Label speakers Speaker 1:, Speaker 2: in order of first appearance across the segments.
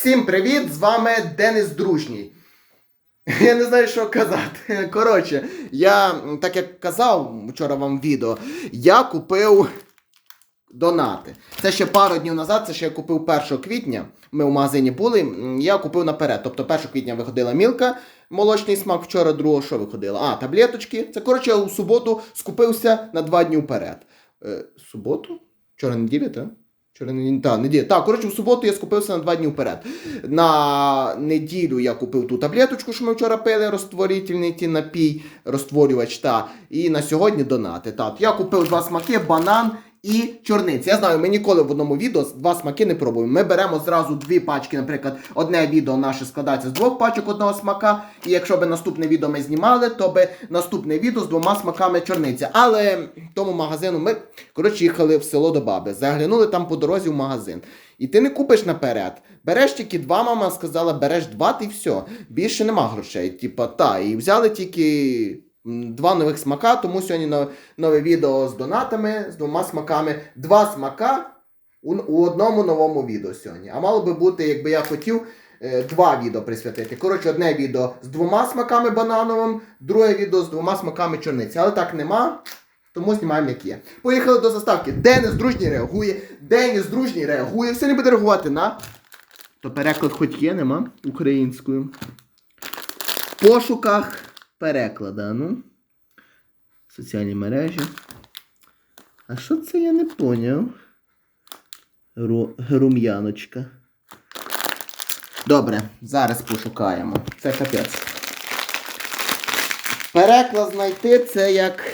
Speaker 1: Всім привіт! З вами Денис Дружній. Я не знаю, що казати. Коротше, я, так як казав вчора вам відео, я купив донати. Це ще пару днів назад, це ще я купив 1 квітня. Ми в магазині були. Я купив наперед. Тобто 1 квітня виходила мілка, молочний смак, вчора 2 що виходило? А, таблеточки. Це коротше, я у суботу скупився на 2 дні вперед. Е, суботу? Вчора неділя, так? Вчора. Так, неділя. Так, коротше, в суботу я скупився на два дні вперед. На неділю я купив ту таблеточку, що ми вчора пили, розтворительний ті напій, розтворювач, та. І на сьогодні донати. Так, я купив два смаки, банан і чорниця. Я знаю, ми ніколи в одному відео два смаки не пробуємо. Ми беремо зразу дві пачки, наприклад, одне відео наше складається з двох пачок одного смака. І якщо би наступне відео ми знімали, то би наступне відео з двома смаками чорниця. Але тому магазину ми, коротше, їхали в село до баби, заглянули там по дорозі в магазин. І ти не купиш наперед. Береш тільки два, мама сказала, береш два, ти все. Більше нема грошей. Типа, та. І взяли тільки два нових смака, тому сьогодні нове відео з донатами, з двома смаками. Два смака у, одному новому відео сьогодні. А мало би бути, якби я хотів. е, Два відео присвятити. Коротше, одне відео з двома смаками банановим, друге відео з двома смаками чорниці. Але так нема, тому знімаємо як є. Поїхали до заставки. Денис дружній реагує. Деніс дружній реагує. Все не буде реагувати на. То переклад хоч є, нема українською. В пошуках переклада. Ну. Соціальні мережі. А що це я не поняв? Ру... Рум'яночка. Добре, зараз пошукаємо. Це капець. Переклад знайти це як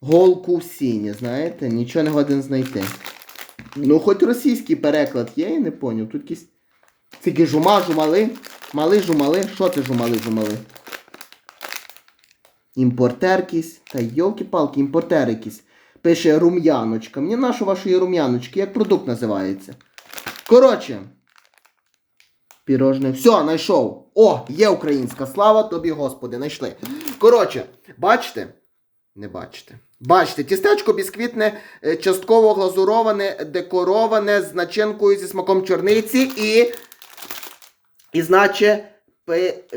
Speaker 1: голку в сіні, знаєте? Нічого не годен знайти. Ну, хоч російський переклад є, я не поняв. Тут якісь. Тільки жума, жумали. Мали, жумали. Що це жумали, жумали? Імпортер якийсь. Та йолки-палки, імпортер якийсь. Пише рум'яночка. Мені нашу вашої рум'яночки, як продукт називається. Коротше. Пірожне. Все, знайшов. О, є українська слава тобі, Господи, знайшли. Коротше, бачите? Не бачите. Бачите, тістечко бісквітне, е, частково глазуроване, декороване з начинкою зі смаком чорниці і. І значить.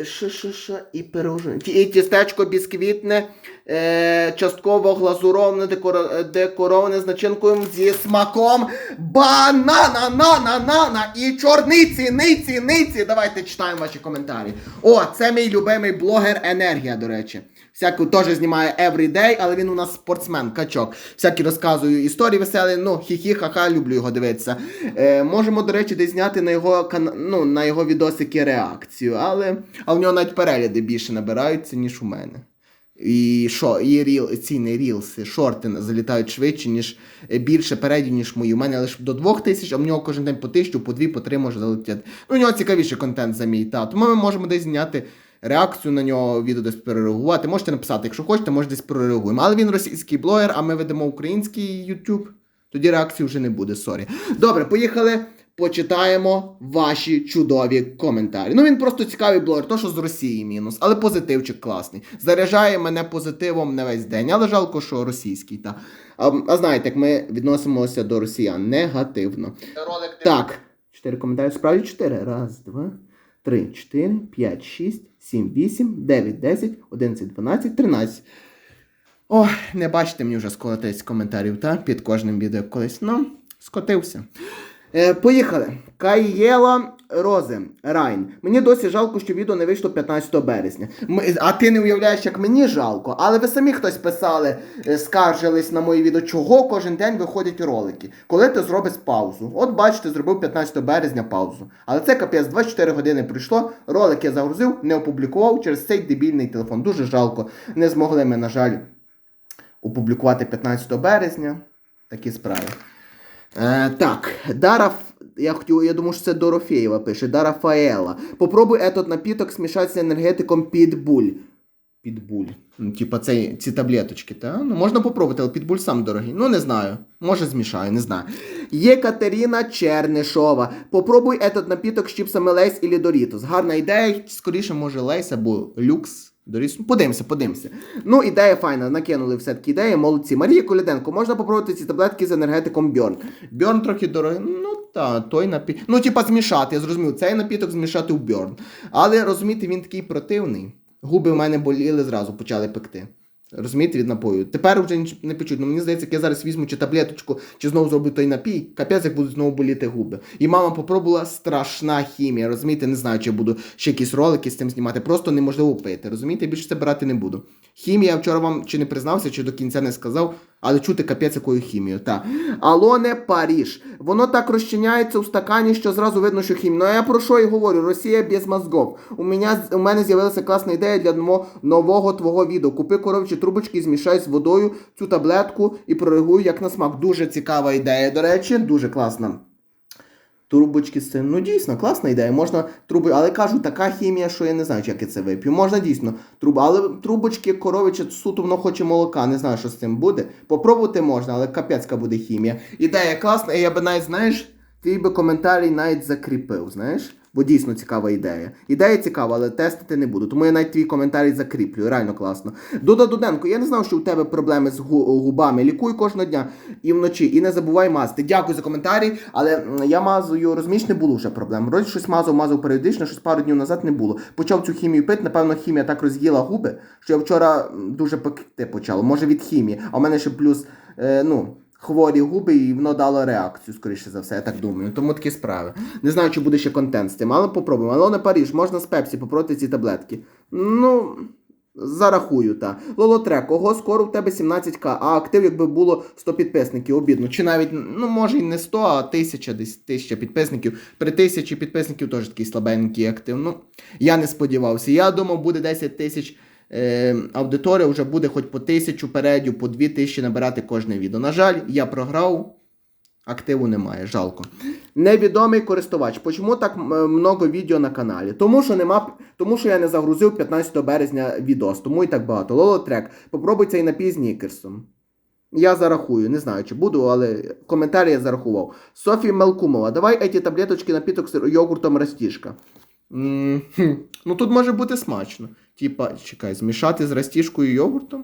Speaker 1: Що, що, що, і пирожне. І тістечко бісквітне, е, частково глазуроване, декоро... е, декороване з начинкою зі смаком банана, на, на, на, на, і чорниці, ниці, ниці. Давайте читаємо ваші коментарі. О, це мій любимий блогер Енергія, до речі. Всяку теж знімає everyday, але він у нас спортсмен, качок. Всякі розказую історії веселі, ну, хі-хі, ха-ха, люблю його дивитися. Е, можемо, до речі, десь зняти на його кан... ну, на його відосики реакцію, але, але в нього навіть перегляди більше набираються, ніж у мене. І що, і ріл, ці не рілси, шорти залітають швидше, ніж е, більше передів, ніж мої. У мене лише до двох тисяч, а в нього кожен день по тисячу, по дві, по три може залетіти. Ну, у нього цікавіший контент за мій, та. Тому ми можемо десь зняти реакцію на нього, відео десь перереагувати. Можете написати, якщо хочете, може десь прореагуємо. Але він російський блогер, а ми ведемо український YouTube. Тоді реакції вже не буде, сорі. Добре, поїхали. Почитаємо ваші чудові коментарі. Ну він просто цікавий блогер, то що з Росії мінус, але позитивчик класний. Заряджає мене позитивом на весь день, але жалко, що російський. Та. А, а знаєте, як ми відносимося до росіян негативно. Ролик Так, чотири коментарі. Справді чотири. Раз, два, три, чотири, п'ять, шість, сім, вісім, дев'ять, десять, одинадцять, дванадцять, тринадцять. Ох, не бачите мені вже скоро 30 коментарів, та? Під кожним відео колись. Ну, скотився. Е, поїхали. Каєла Розе Райн. Мені досі жалко, що відео не вийшло 15 березня. Ми- а ти не уявляєш, як мені жалко. Але ви самі хтось писали, е, скаржились на мої відео, чого кожен день виходять ролики. Коли ти зробиш паузу? От бачите, зробив 15 березня паузу. Але це капець, 24 години пройшло. Ролик я загрузив, не опублікував через цей дебільний телефон. Дуже жалко. Не змогли ми, на жаль, опублікувати 15 березня. Такі справи. Е, так, Дара, я хотів, я думаю, що це Дорофєєва пише, Дара Фаела. Попробуй этот напіток смішати з енергетиком Pitbull. Підбуль. Ну, типа цей, ці таблеточки, та? Ну, можна попробувати, але підбуль сам дорогий. Ну, не знаю. Може змішаю, не знаю. Є Катерина Чернишова. Попробуй этот напіток з чіпсами Лейс і Дорітос. Гарна ідея, скоріше, може, Лейс або Люкс. Подивимося, подивимося. Ну, ідея файна, накинули все-таки ідеї, молодці. Марія Коляденко, можна попробувати ці таблетки з енергетиком Бьорн. Бьорн трохи дорогий. Ну, та, той напіток. Ну, типа, змішати, я зрозумів, цей напіток змішати в Бьорн. Але розумієте, він такий противний. Губи в мене боліли зразу, почали пекти. Розумієте, від напою. Тепер вже не почуть. Ну мені здається, як я зараз візьму чи таблеточку, чи знову зроблю той напій, капець, як будуть знову боліти губи. І мама попробувала страшна хімія. Розумієте, не знаю, чи я буду ще якісь ролики з цим знімати. Просто неможливо пити. Розумієте, більше це брати не буду. Хімія, вчора вам чи не признався, чи до кінця не сказав, але чути капець якою хімією. Та. Алоне Паріж. Воно так розчиняється у стакані, що зразу видно, що хімія. Ну я про що і говорю? Росія без мозгов. У мене, у мене з'явилася класна ідея для нового, нового твого відео. Купи коровчі трубочки, змішай з водою цю таблетку і проригуй як на смак. Дуже цікава ідея, до речі, дуже класна. Трубочки цим. Ну дійсно, класна ідея. Можна труби, але кажу, така хімія, що я не знаю, як я це вип'ю. Можна дійсно труби, але трубочки коровича суто воно хоче молока. Не знаю, що з цим буде. Попробувати можна, але капецька буде хімія. Ідея класна, і я би навіть, знаєш, твій би коментарій навіть закріпив, знаєш? Бо дійсно цікава ідея. Ідея цікава, але тестити не буду. Тому я навіть твій коментарій закріплю. Реально класно. Дуда Дуденко, я не знав, що у тебе проблеми з гу- губами. Лікуй кожного дня і вночі. І не забувай мазати. Дякую за коментарі, але я мазую, розумієш, не було вже проблем. Вроді щось мазав, мазав періодично, щось пару днів назад не було. Почав цю хімію пити. Напевно, хімія так роз'їла губи, що я вчора дуже пекти почав. Може від хімії. А в мене ще плюс, е, ну. Хворі губи, і воно дало реакцію, скоріше за все, я так думаю. Тому такі справи. Не знаю, чи буде ще контент з цим, але попробуємо. Алона Паріж, можна з Пепсі попробувати ці таблетки. Ну, зарахую, та. Лолотрек, ого, скоро в тебе 17к, а актив, якби було 100 підписників, обідно. Чи навіть, ну, може, і не 100, а 1000, десь 1000 підписників. При 1000 підписників теж такий слабенький актив. Ну, я не сподівався. Я думав, буде 10 тисяч е, аудиторія, вже буде хоч по тисячу передів, по дві тисячі набирати кожне відео. На жаль, я програв. Активу немає, жалко. Невідомий користувач. Чому так много відео на каналі? Тому що нема, тому що я не загрузив 15 березня відос, тому і так багато. Лолотрек, попробуй цей напій з Нікерсом. Я зарахую, не знаю, чи буду, але коментарі я зарахував. Софі Мелкумова, давай еті таблеточки напіток з йогуртом растішка. Ну тут може бути смачно. Типа, чекай, змішати з растішкою і йогуртом?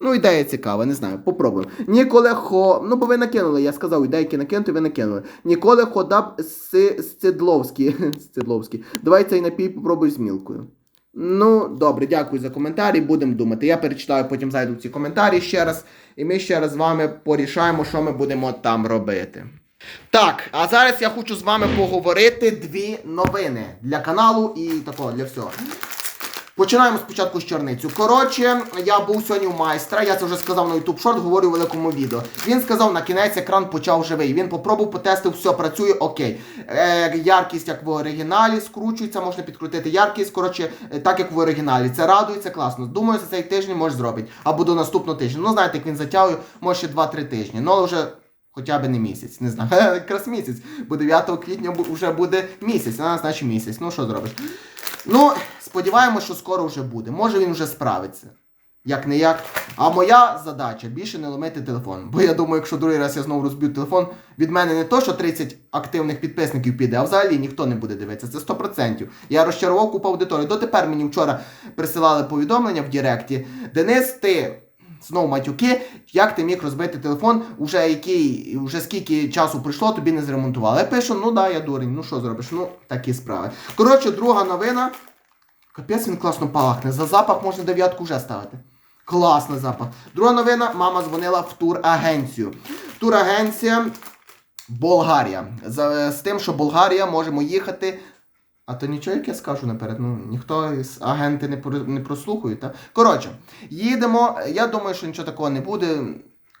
Speaker 1: Ну, ідея цікава, не знаю, попробуємо. Ніколи хо. Ну, бо ви накинули, я сказав, ідейки накинути, ви накинули. Ніколи ходаб Си- Сцидловський. Сцидловський. Давай цей напій попробуй з мілкою. Ну, добре, дякую за коментарі. Будемо думати. Я перечитаю, потім зайду в ці коментарі ще раз, і ми ще раз з вами порішаємо, що ми будемо там робити. Так, а зараз я хочу з вами поговорити дві новини для каналу і такого для всього. Починаємо спочатку з чорницю. Коротше, я був сьогодні у майстра, я це вже сказав на YouTube Short, говорю у великому відео. Він сказав, на кінець екран почав живий. Він попробував, потестив, все працює, окей. Е, яркість, як в оригіналі, скручується, можна підкрутити яркість. Коротше, е, так як в оригіналі. Це радує, це класно. Думаю, за цей тиждень може зробити. Або до наступного тижня. Ну, знаєте, як він затягує, може ще 2-3 тижні. Ну, але вже. Хоча б не місяць, не знаю. Якраз місяць, бо 9 квітня вже буде місяць, а значить місяць. Ну що зробиш? Ну, сподіваємося, що скоро вже буде. Може він вже справиться. Як не як. А моя задача більше не ломити телефон. Бо я думаю, якщо другий раз я знову розб'ю телефон, від мене не то, що 30 активних підписників піде, а взагалі ніхто не буде дивитися. Це 100%. Я розчарував купу аудиторії. Дотепер мені вчора присилали повідомлення в Директі. Денис, ти. Знову матюки, як ти міг розбити телефон, уже який, вже скільки часу пройшло, тобі не зремонтували. Я пишу, ну да, я дурень, ну що зробиш? Ну, такі справи. Коротше, друга новина. Капець він класно пахне. За запах можна дев'ятку вже ставити. Класний запах. Друга новина, мама дзвонила в турагенцію. Турагенція Болгарія. За, з тим, що Болгарія можемо їхати. А то нічого, як я скажу наперед, ну ніхто із агенти не, не прослухає, та? Коротше, їдемо. Я думаю, що нічого такого не буде.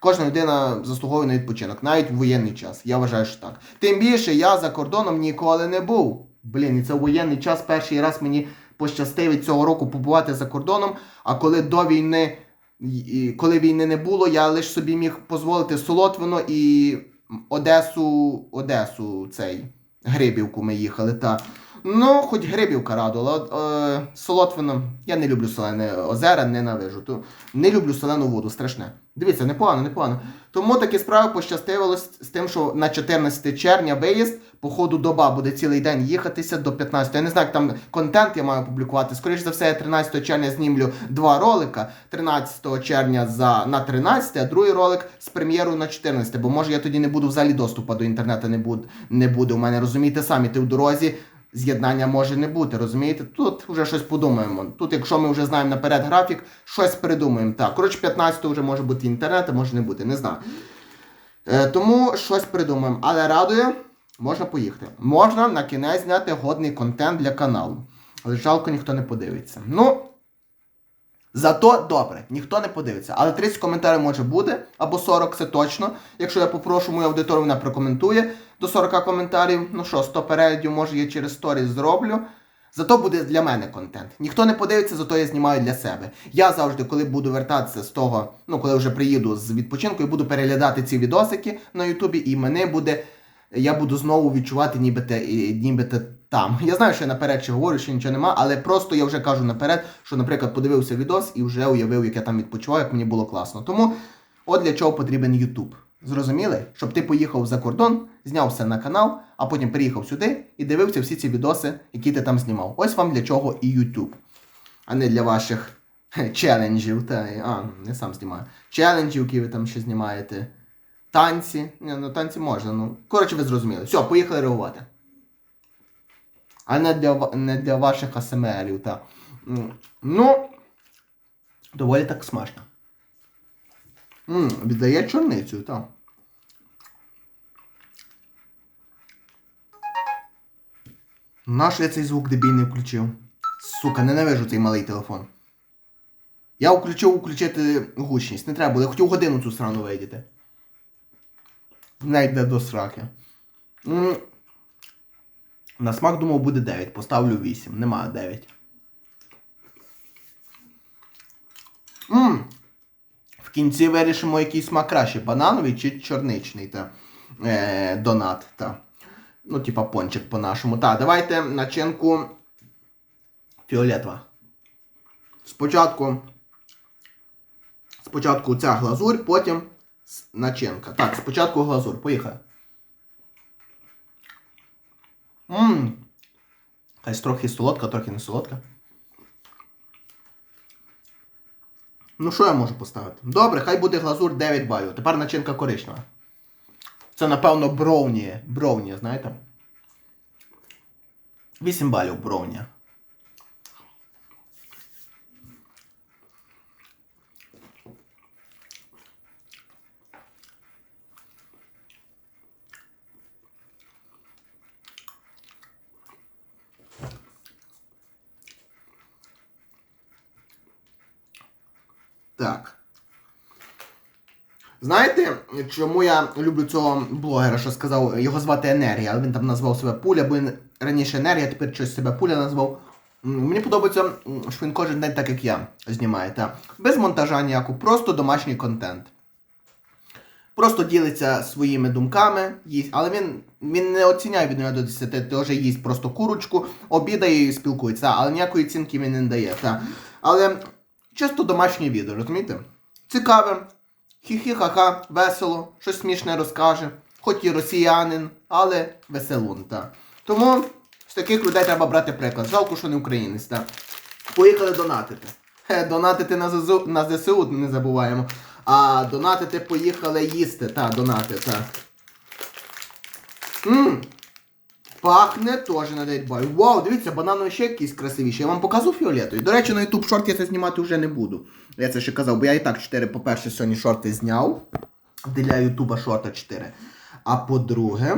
Speaker 1: Кожна людина заслуговує на відпочинок, навіть в воєнний час. Я вважаю, що так. Тим більше я за кордоном ніколи не був. Блін, і це воєнний час перший раз мені пощастив цього року побувати за кордоном. А коли до війни, коли війни не було, я лише собі міг дозволити Солотвино і Одесу, Одесу цей. Грибівку ми їхали, та. Ну, хоч грибівка радувала. Е, солотвино. Я не люблю солене озера, ненавижу. То не люблю солену воду, страшне. Дивіться, непогано, непогано. Тому такі справи пощастило з тим, що на 14 червня виїзд, по ходу доба буде цілий день їхатися до 15. Я не знаю, як там контент я маю публікувати. Скоріше за все, я 13 червня знімлю два ролика. 13 червня за, на 13, а другий ролик з прем'єрою на 14. Бо може я тоді не буду взагалі доступу до інтернету не буде, не буде у мене. Розумієте самі, ти в дорозі. З'єднання може не бути, розумієте? Тут вже щось подумаємо. Тут, якщо ми вже знаємо наперед графік, щось придумаємо. Так, коротше, 15 вже може бути інтернет, а може не бути, не знаю. Е, тому щось придумаємо. Але радує, можна поїхати. Можна на кінець зняти годний контент для каналу. Але жалко, ніхто не подивиться. Ну, зато добре, ніхто не подивиться. Але 30 коментарів може бути, або 40, це точно. Якщо я попрошу мою аудиторію, вона прокоментує до 40 коментарів. Ну що, 100 переглядів, може я через сторіс зроблю. Зато буде для мене контент. Ніхто не подивиться, зато я знімаю для себе. Я завжди, коли буду вертатися з того, ну коли вже приїду з відпочинку, і буду переглядати ці відосики на Ютубі, і мене буде. Я буду знову відчувати, ніби те, ніби те там. Я знаю, що я наперед ще говорю, що нічого нема, але просто я вже кажу наперед, що, наприклад, подивився відос і вже уявив, як я там відпочиваю, як мені було класно. Тому от для чого потрібен Ютуб. Зрозуміли? Щоб ти поїхав за кордон, зняв все на канал, а потім приїхав сюди і дивився всі ці відоси, які ти там знімав. Ось вам для чого і YouTube. А не для ваших челенджів. Та, а, не сам знімаю. Челенджів, які ви там ще знімаєте. Танці. Ні, ну танці можна. Ну. Коротше, ви зрозуміли. Все, поїхали реагувати. А не для, не для ваших АСМРів, та. Ну, доволі так смачно. М, віддає чорницю, так. Наш я цей звук дебільний включив. Сука, ненавижу цей малий телефон. Я включив включити гучність. Не треба було. Я хотів годину цю срану видіти. Не йде до сраки. На смак думав буде 9. Поставлю 8. Нема 9. Мм. В кінці вирішимо, який смак краще, банановий чи чорничний та е, донат. Та. Ну, типа пончик по-нашому. Так, давайте начинку фіолетова. Спочатку. Спочатку ця глазурь, потім начинка. Так, спочатку глазурь. Поїхали. Ммм. Хай трохи солодка, трохи не солодка. Ну, що я можу поставити? Добре, хай буде глазур 9 балів. Тепер начинка коричнева. Це, напевно, броуні. Броуні, знаєте? 8 балів броуні. Так. Знаєте, чому я люблю цього блогера, що сказав, його звати Енергія, але він там назвав себе Пуля, бо він раніше Енергія, тепер щось себе Пуля назвав. Мені подобається, що він кожен день так, як я, знімає. Та. Без монтажа ніякого, просто домашній контент. Просто ділиться своїми думками, їсть, але він, він не оціняє від 0 до 10, теж їсть просто курочку, обідає і спілкується, але ніякої оцінки він не дає. Та. Але чисто домашнє відео, розумієте? Цікаве, хі-хі-ха-ха, весело, щось смішне розкаже, хоч і росіянин, але веселун. Та. Тому з таких людей треба брати приклад. Жалко, що не українець. Та. Поїхали донатити. Хе, донатити на ЗСУ, на ЗСУ не забуваємо. А донатити поїхали їсти. Та, донати, так. Ммм. Пахне теж на 9. Вау, дивіться, банановий ще якийсь красивіший. Я вам показую фіолетовий. До речі, на YouTube шорт я це знімати вже не буду. Я це ще казав, бо я і так 4, по-перше, сьогодні шорти зняв. Для Ютуба шорта 4. А по-друге,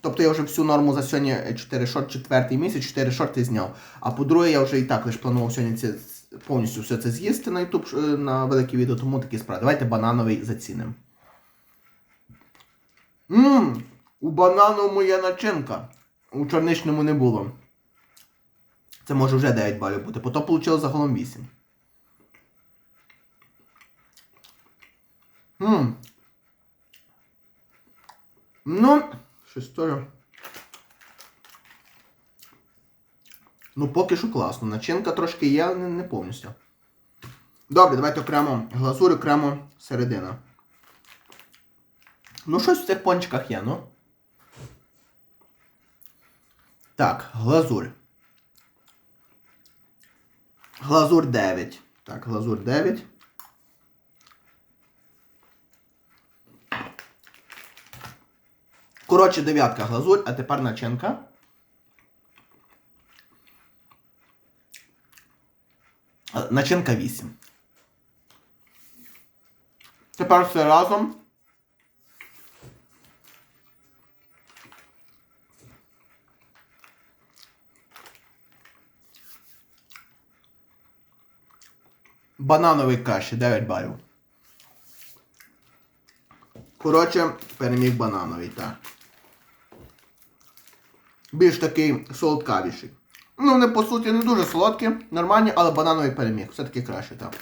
Speaker 1: тобто я вже всю норму за сьогодні 4 шорт, четвертий місяць, 4 шорти зняв. А по-друге, я вже і так лише планував сьогодні це повністю все це з'їсти на YouTube е, на велике відео, тому такі справи. Давайте банановий зацінимо. Ммм, у банановому є начинка. У чорничному не було. Це може вже 9 балів бути, то вийшло загалом 8. Ммм. Ну, щось. Ну, поки що класно. Начинка трошки є, але не повністю. Добре, давайте окремо глазурь, окремо середина. Ну, щось в цих пончиках є, ну. Так, глазурь. Глазур 9. Так, глазур 9. Коротше, дев'ятка глазурь, а тепер начинка. Е, Начинка 8. Тепер все разом. Банановий каші 9 балів. Коротше, переміг банановий, так. Більш такий солодкавіший. Ну, вони по суті не дуже солодкі, нормальні, але банановий переміг. Все-таки краще, так.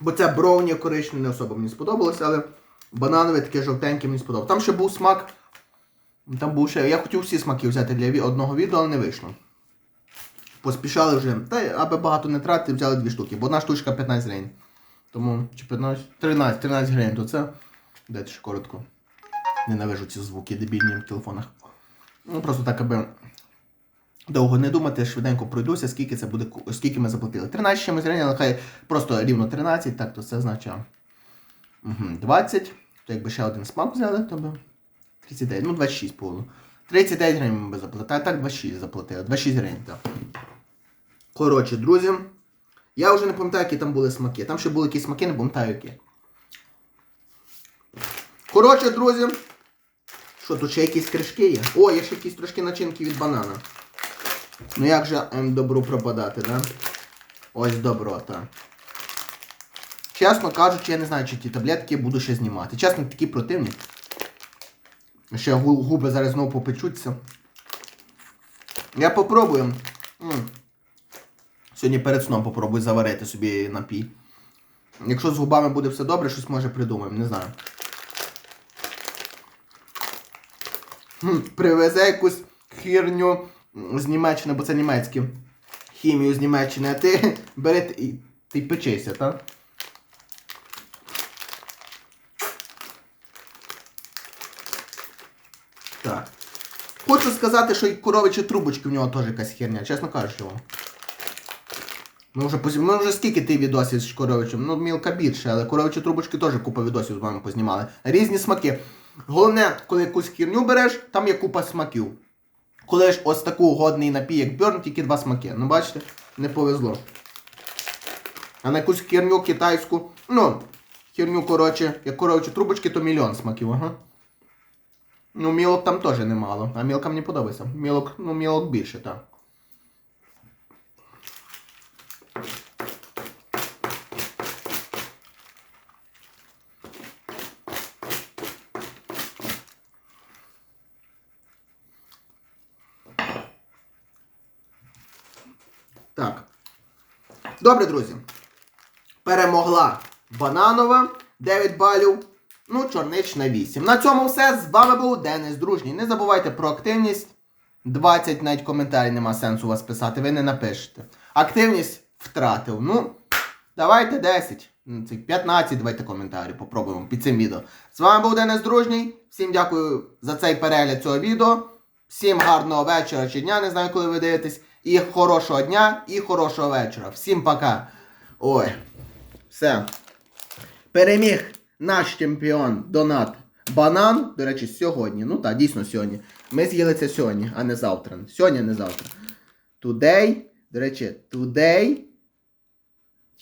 Speaker 1: Бо це броуні коричневе не особо мені сподобалося, але банановий таке жовтеньке мені сподобалося. Там ще був смак. Там був ще. Я хотів всі смаки взяти для одного відео, але не вийшло. Поспішали вже. Та аби багато не тратити, взяли дві штуки, бо одна штучка 15 гривень. Тому, чи 15, 13, 13 гривень, то це. Дайте ще коротко. Ненавижу ці звуки дебільні в телефонах. Ну, просто так, аби довго не думати, швиденько пройдуся, скільки це буде, скільки ми заплатили. 13 чимось гривень, але хай просто рівно 13, так, то це означає. Угу, 20. То якби ще один смак взяли, то би 39, ну 26 було. 39 гривень ми би заплатили, а так 26 заплатили. 26 гривень, так. Коротше, друзі, я вже не пам'ятаю, які там були смаки. Там ще були якісь смаки, не пам'ятаю які. Коротше, друзі. Що, тут ще якісь кришки є? О, є ще якісь трошки начинки від банана. Ну як же ем, добру пропадати, да? Ось доброта. Чесно кажучи, я не знаю, чи ті таблетки буду ще знімати. Чесно, такі противні. Ще губи зараз знову попечуться. Я попробую. М. Сьогодні перед сном попробую заварити собі напій. Якщо з губами буде все добре, щось може придумаємо, не знаю. Привезе якусь хірню з Німеччини, бо це німецькі. Хімію з Німеччини, а ти бери і ти печися, так? Так. Хочу сказати, що і коровичі трубочки в нього теж якась херня, чесно кажучи вам. Ми вже. Ми вже скільки ти відосів з коровичем? Ну, мілка більше, але коровичі трубочки теж купа відосів з вами познімали. Різні смаки. Головне, коли якусь херню береш, там є купа смаків. Коли ж ось таку годний напій, як Бьорн, тільки два смаки. Ну, бачите, не повезло. А на якусь херню китайську, ну, херню, коротше, як коровичі трубочки, то мільйон смаків, ага. Ну, мілок там теж немало. А мілка мені подобається. Мілок, ну, мілок більше, так. Так. Добре, друзі. Перемогла бананова 9 балів. Ну, чорнична 8. На цьому все. З вами був Денис Дружній. Не забувайте про активність. 20 навіть коментарів нема сенсу вас писати, ви не напишете. Активність втратив. Ну, давайте 10. ну, 15 давайте коментарів попробуємо під цим відео. З вами був Денис Дружній. Всім дякую за цей перегляд цього відео. Всім гарного вечора чи дня, не знаю, коли ви дивитесь. І хорошого дня, і хорошого вечора. Всім пока. Ой. Все. Переміг наш чемпіон Донат Банан. До речі, сьогодні. Ну так, дійсно сьогодні. Ми з'їли це сьогодні, а не завтра. Сьогодні, а не завтра. Today. До речі, today.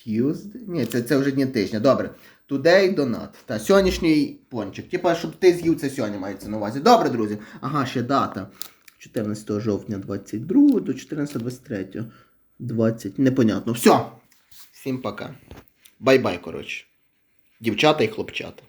Speaker 1: Tuesday? Ні, це, це вже дні тижня. Добре. Today Donut. Та сьогоднішній пончик. Типа, щоб ти з'їв це сьогодні мається на увазі. Добре, друзі. Ага, ще дата. 14 жовтня 22 до 14 23. 20. Непонятно. Все. Всім пока. Бай-бай, коротше. Дівчата і хлопчата.